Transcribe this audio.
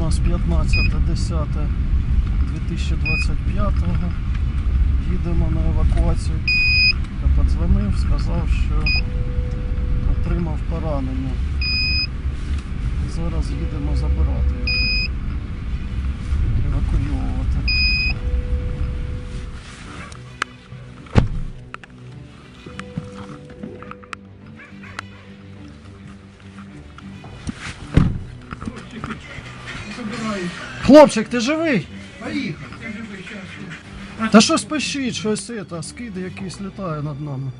15.10.2025 їдемо на евакуацію. Я подзвонив, сказав, що отримав поранення. Зараз їдемо забирати його. Евакуйовувати. Хлопчик, ти живий? Поїхав. Та щось пишіть, щось це, скиди якісь літає над нами.